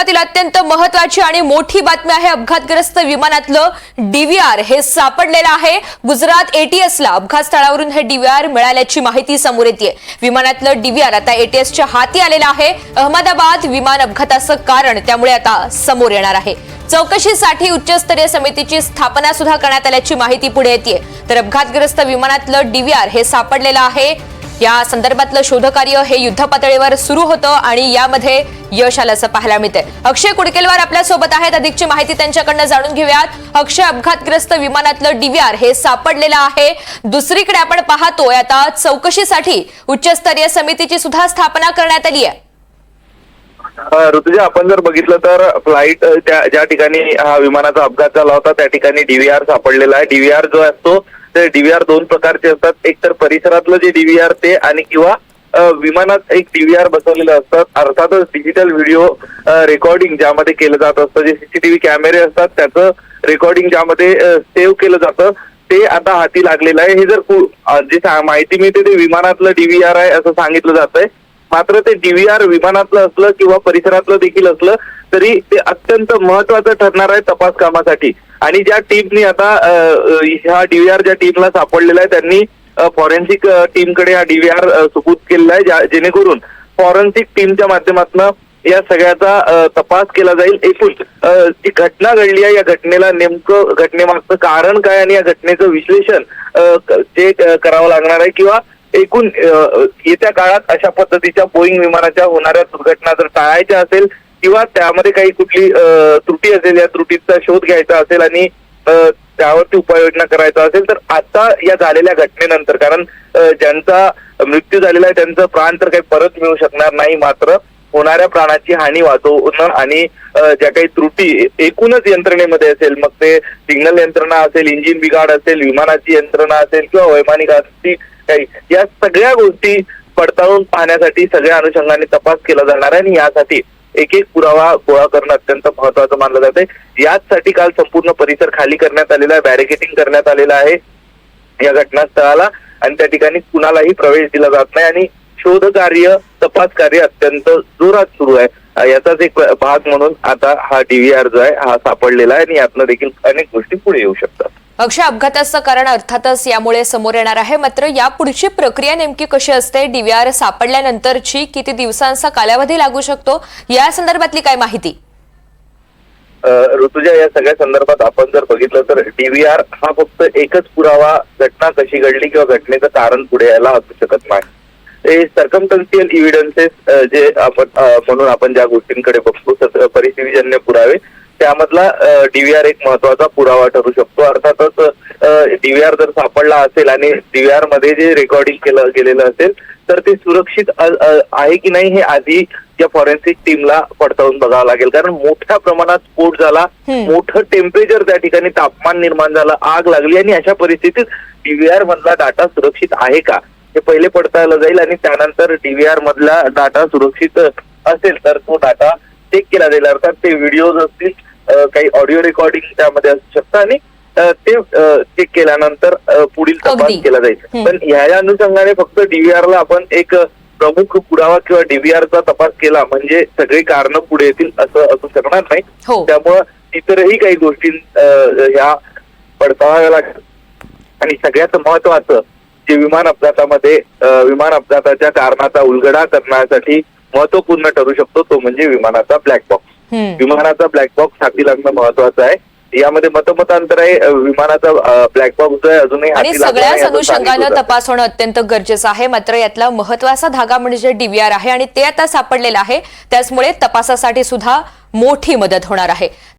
सुरुवातीला अत्यंत महत्वाची आणि मोठी बातमी आहे अपघातग्रस्त विमानातलं डीव्हीआर हे सापडलेलं आहे. गुजरात एटीएसला अपघात स्थळावरून हे डीव्हीआर मिळाल्याची माहिती समोर येते विमानातलं डीव्हीआर आता एटीएसच्या हाती आलेलं आहे. अहमदाबाद विमान अपघाताचं कारण त्यामुळे आता समोर येणार आहे. चौकशीसाठी उच्चस्तरीय समितीची स्थापना सुद्धा करण्यात आल्याची माहिती पुढे येते तर अपघातग्रस्त विमानातलं डीव्हीआर हे सापडलेलं आहे. या संदर्भातलं शोधकार्य हे युद्ध पातळीवर सुरू होतं आणि यामध्ये यश आल्याचं पाहायला मिळते अक्षय कुडकेलवार आपल्यासोबत आहेत. अधिकची माहिती त्यांच्याकडनं जाणून घेऊयात. अक्षय अपघातग्रस्त विमानातलं डीव्हीआर हे सापडलेलं आहे. दुसरीकडे आपण पाहतोय आता चौकशीसाठी उच्चस्तरीय समितीची सुद्धा स्थापना करण्यात आली आहे. ऋतुजा आपण जर बघितलं तर फ्लाईट ज्या ठिकाणी हा विमानाचा अपघात झाला होता त्या ठिकाणी डीव्हीआर सापडलेला आहे. डीव्हीआर जो असतो ते डीव्हीआर दोन प्रकारचे असतात. एक तर परिसरातलं जे डीव्हीआर ते आणि किंवा विमानात एक डीव्हीआर बसवलेलं असतात. अर्थातच डिजिटल व्हिडिओ रेकॉर्डिंग ज्यामध्ये केलं जात असतं. जे सीसीटीव्ही कॅमेरे असतात त्याचं रेकॉर्डिंग ज्यामध्ये सेव्ह केलं जातं ते आता हाती लागलेलं आहे. हे जर जे माहिती मिळते ते विमानातलं डीव्हीआर आहे असं सांगितलं जात आहे मात्र ते डीव्हीआर विमानातलं असलं किंवा परिसरातलं देखील असलं तरी ते अत्यंत महत्वाचं ठरणार आहे तपास कामासाठी. आणि ज्या टीमनी आता ह्या डीव्हीआर ज्या टीमला सापडलेला आहे त्यांनी फॉरेन्सिक टीमकडे हा डीव्हीआर सुपूत केलेला आहे जेणेकरून फॉरेन्सिक टीमच्या माध्यमातून या सगळ्याचा तपास केला जाईल. एकूण जी घटना घडली आहे या घटनेला नेमकं घटनेमागचं कारण काय आणि या घटनेचं विश्लेषण जे करावं लागणार आहे किंवा एकूण येत्या काळात अशा पद्धतीच्या बोईंग विमानाच्या होणाऱ्या दुर्घटना जर टाळायच्या असेल किंवा त्यामध्ये काही कुठली त्रुटी असेल या त्रुटीचा शोध घ्यायचा असेल आणि त्यावरती उपाययोजना करायचा असेल तर आता या झालेल्या घटनेनंतर कारण ज्यांचा मृत्यू झालेला आहे त्यांचं प्राण तर काही परत मिळू शकणार नाही मात्र होणाऱ्या प्राणाची हानी वाचवणं आणि ज्या काही त्रुटी एकूणच यंत्रणेमध्ये असेल मग ते सिग्नल यंत्रणा असेल इंजिन बिघाड असेल विमानाची यंत्रणा असेल किंवा वैमानिकाची काही या सगळ्या गोष्टी पडताळून पाहण्यासाठी सगळ्या अनुषंगाने तपास केला जाणार आहे आणि यासाठी एक एक पुरावा गोळा करणं अत्यंत महत्वाचं मानलं जाते याचसाठी काल संपूर्ण परिसर खाली करण्यात आलेला आहे बॅरिकेटिंग करण्यात आलेलं आहे या घटनास्थळाला. आणि त्या ठिकाणी कुणालाही प्रवेश दिला जात नाही आणि शोध कार्य तपास कार्य अत्यंत जोरात सुरू आहे. याचाच एक भाग म्हणून आता हा डीव्हीआर जो आहे हा सापडलेला आहे आणि यातनं देखील अनेक गोष्टी पुढे येऊ शकतात. अक्षय अपघाताचं कारण अर्थातच यामुळे समोर येणार आहे. मात्र या पुढची प्रक्रिया नेमकी कशी असते? डीव्हीआर सापडल्यानंतरची किती दिवसांचा कालावधी लागू शकतो? या संदर्भातली काय माहिती? ऋतुजा या सगळ्या संदर्भात आपण जर बघितलं तर डीव्हीआर हा फक्त एकच पुरावा घटना कशी घडली किंवा घटनेचं कारण पुढे यायला असू शकत नाही. ते सरकमटन्शियल इव्हिडन्सेस जे आपण म्हणून आपण ज्या गोष्टींकडे बघतो परिस्थितीजन्य पुरावे त्यामधला डीव्हीआर एक महत्त्वाचा पुरावा ठरू शकतो. अर्थातच डीव्हीआर जर सापडला असेल आणि डीव्हीआरमध्ये जे रेकॉर्डिंग केलं गेलेलं असेल तर ते सुरक्षित आहे की नाही हे आधी या फॉरेन्सिक टीमला पडताळून बघावं लागेल. कारण मोठ्या प्रमाणात स्फोट झाला. मोठं टेम्परेचर त्या ठिकाणी तापमान निर्माण झालं आग लागली आणि अशा परिस्थितीत डीव्हीआर मधला डाटा सुरक्षित आहे का? हे पहिले पडताळलं जाईल आणि त्यानंतर डीव्हीआर मधला डाटा सुरक्षित असेल तर तो डाटा चेक केला जाईल. अर्थात ते व्हिडिओज असतील काही ऑडिओ रेकॉर्डिंग त्यामध्ये असू शकतं आणि ते चेक केल्यानंतर पुढील तपास. केला जाईल. पण ह्या अनुषंगाने फक्त डीव्हीआर ला आपण एक प्रमुख पुरावा किंवा DVR चा तपास केला म्हणजे सगळी कारण पुढे येतील असं असू शकणार नाही हो त्यामुळं इतरही काही गोष्टी ह्या पडताळाव्या लागतात आणि सगळ्यात महत्वाचं जे विमान अपघातामध्ये विमान अपघाताच्या कारणाचा उलगडा करण्यासाठी महत्त्वपूर्ण ठरू शकतो तो म्हणजे विमानाचा ब्लॅक बॉक्स. विमानाचा ब्लॅक बॉक्स हाती लागणं महत्वाचं आहे. यामध्ये मतमतांतर आहे विमानाचा ब्लॅक बॉक्स अजूनही आणि सगळ्याच अनुषंगानं. तपास होणं अत्यंत गरजेचं आहे. मात्र यातला महत्त्वाचा धागा म्हणजे डीव्हीआर आहे आणि ते आता सापडलेलं आहे त्याचमुळे तपासासाठी सुद्धा मोठी मदत होणार आहे.